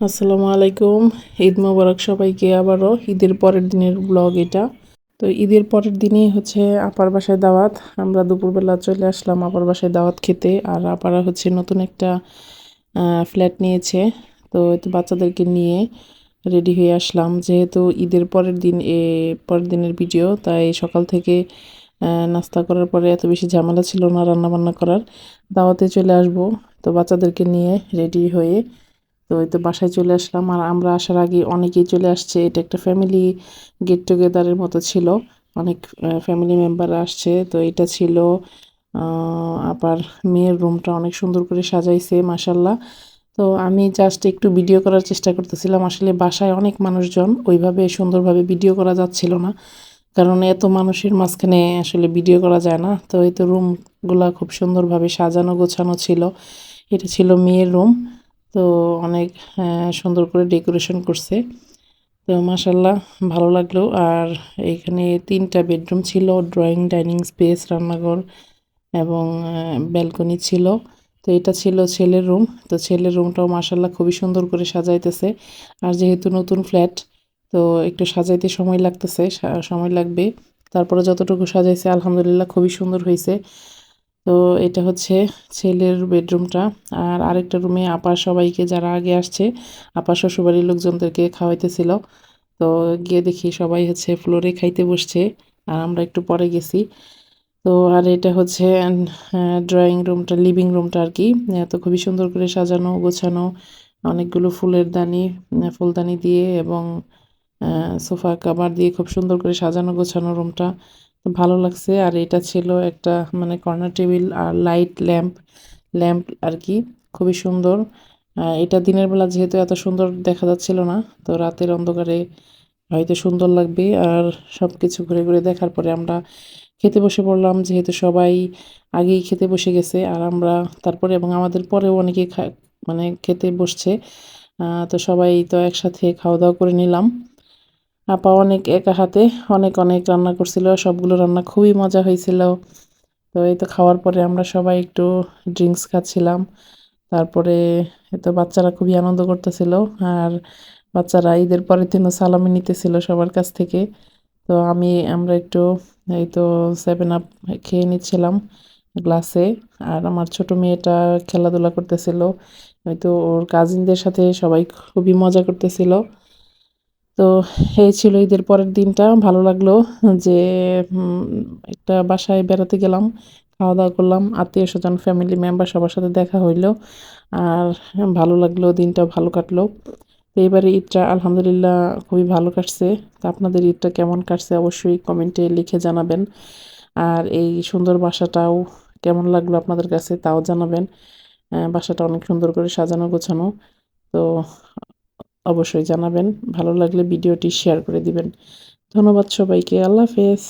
আসসালামু আলাইকুম। ঈদ মোবারক সবাইকে আবারও। ঈদের পরের দিনের ব্লগ এটা। তো ঈদের পরের দিনই হচ্ছে আপার বাসায় দাওয়াত। আমরা দুপুরবেলা চলে আসলাম আপার বাসায় দাওয়াত খেতে আর আপারা হচ্ছে নতুন একটা ফ্ল্যাট নিয়েছে। তো বাচ্চাদেরকে নিয়ে রেডি হয়ে আসলাম। যেহেতু ঈদের পরের দিন, এ, পরের দিনের ভিডিও তাই সকাল থেকে নাস্তা করার পরে এত বেশি ঝামেলা ছিল না রান্না বান্না করার। দাওয়াতে চলে আসব। তো বাচ্চাদেরকে নিয়ে রেডি হয়ে তো ওই তো বাসায় চলে আসলাম। আর আমরা আসার আগে অনেকেই চলে আসছে। এটা একটা ফ্যামিলি গেট টুগেদারের মতো ছিল। অনেক ফ্যামিলি মেম্বার আসছে। তো এটা ছিল আবার মেয়ের রুমটা অনেক সুন্দর করে সাজাইছে মাসাল্লাহ তো আমি জাস্ট একটু ভিডিও করার চেষ্টা করতেছিলাম। আসলে বাসায় অনেক মানুষজন, ওইভাবে সুন্দরভাবে ভিডিও করা যাচ্ছিল না। কারণ এত মানুষের মাঝখানে আসলে ভিডিও করা যায় না। তো এই তো রুমগুলা খুব সুন্দরভাবে সাজানো গোছানো ছিল। এটা ছিল মেয়ের রুম তো অনেক সুন্দর করে ডেকোরেশন করছে। তো মাসাল্লাহ ভালো লাগল। আর এখানে তিনটা বেডরুম ছিল, ড্রয়িং, ডাইনিং স্পেস, রান্নাঘর এবং ব্যালকনি ছিল। তো এটা ছিল ছেলের রুম। তো ছেলের রুমটাও মাসাল্লাহ খুবই সুন্দর করে সাজাইতেছে। আর যেহেতু নতুন ফ্ল্যাট, তো একটু সাজাইতে সময় লাগতেছে সময় লাগবে। তারপরে যতটুকু সাজাইছে, আলহামদুলিল্লাহ খুবই সুন্দর হয়েছে তো এটা হচ্ছে ছেলের বেডরুমটা। আর আরেকটা রুমে আপা সবাইকে যারা আগে আসছে, আপা শ্বশুরবাড়ির লোকজনদেরকে খাওয়াইতেছিল। তো গিয়ে দেখি সবাই হচ্ছে ফ্লোরে খাইতে বসছে আর আমরা একটু পরে গেছি। তো আর এটা হচ্ছে ড্রয়িং রুমটা লিভিং রুমটা আর কি। তো খুবই সুন্দর করে সাজানো, গোছানো, অনেকগুলো ফুলের দানি ফুলদানি দিয়ে এবং সোফা, কাবার দিয়ে খুব সুন্দর করে সাজানো, গোছানো রুমটা ভালো লাগছে। আর এটা ছিল একটা মানে কর্নার টেবিল আর লাইট ল্যাম্প ল্যাম্প আর কি খুবই সুন্দর। এটা দিনের বেলা যেহেতু এত সুন্দর দেখা যাচ্ছিল না, তো রাতের অন্ধকারে হয়তো সুন্দর লাগবে। আর সব কিছু ঘুরে ঘুরে দেখার পরে আমরা খেতে বসে পড়লাম, যেহেতু সবাই আগেই খেতে বসে গেছে। আর আমরা তারপরে এবং আমাদের পরেও অনেকে মানে খেতে বসছে। তো সবাই তো একসাথে খাওয়া দাওয়া করে নিলাম। আপা অনেক একা হাতে অনেক অনেক রান্না করছিল, সবগুলো রান্না খুবই মজা হয়েছিল। তো এই তো খাওয়ার পরে আমরা সবাই একটু ড্রিঙ্কস খাচ্ছিলাম। তারপরে তো বাচ্চারা খুবই আনন্দ করতেছিল আর বাচ্চারা ঈদের পরের দিনও সালামি নিতেছিল সবার কাছ থেকে। তো আমি, আমরা একটু এই তো সেভেন আপ খেয়ে নিচ্ছিলাম গ্লাসে আর আমার ছোট মেয়েটা খেলাধুলা করতেছিল। হয়তো ওর কাজিনদের সাথে সবাই খুবই মজা করতেছিল। তো এই ছিল ঈদের পরের দিনটা। ভালো লাগল যে একটা বাসায় বেড়াতে গেলাম খাওয়া দাওয়া করলাম আত্মীয় স্বজন ফ্যামিলি মেম্বার সবার সাথে দেখা হইল আর ভালো লাগল, দিনটা ভালো কাটলো। তো ঈদটা আলহামদুলিল্লাহ খুবই ভালো কাটছে। তো আপনাদের ঈদটা কেমন কাটছে অবশ্যই কমেন্টে লিখে জানাবেন। আর এই সুন্দর বাসাটাও কেমন লাগল আপনাদের কাছে তাও জানাবেন। বাসাটা অনেক সুন্দর করে সাজানো গোছানো। তো অবশ্যই জানাবেন। ভালো লাগলে ভিডিওটি শেয়ার করে দিবেন। ধন্যবাদ সবাইকে। আল্লাহ হাফেজ।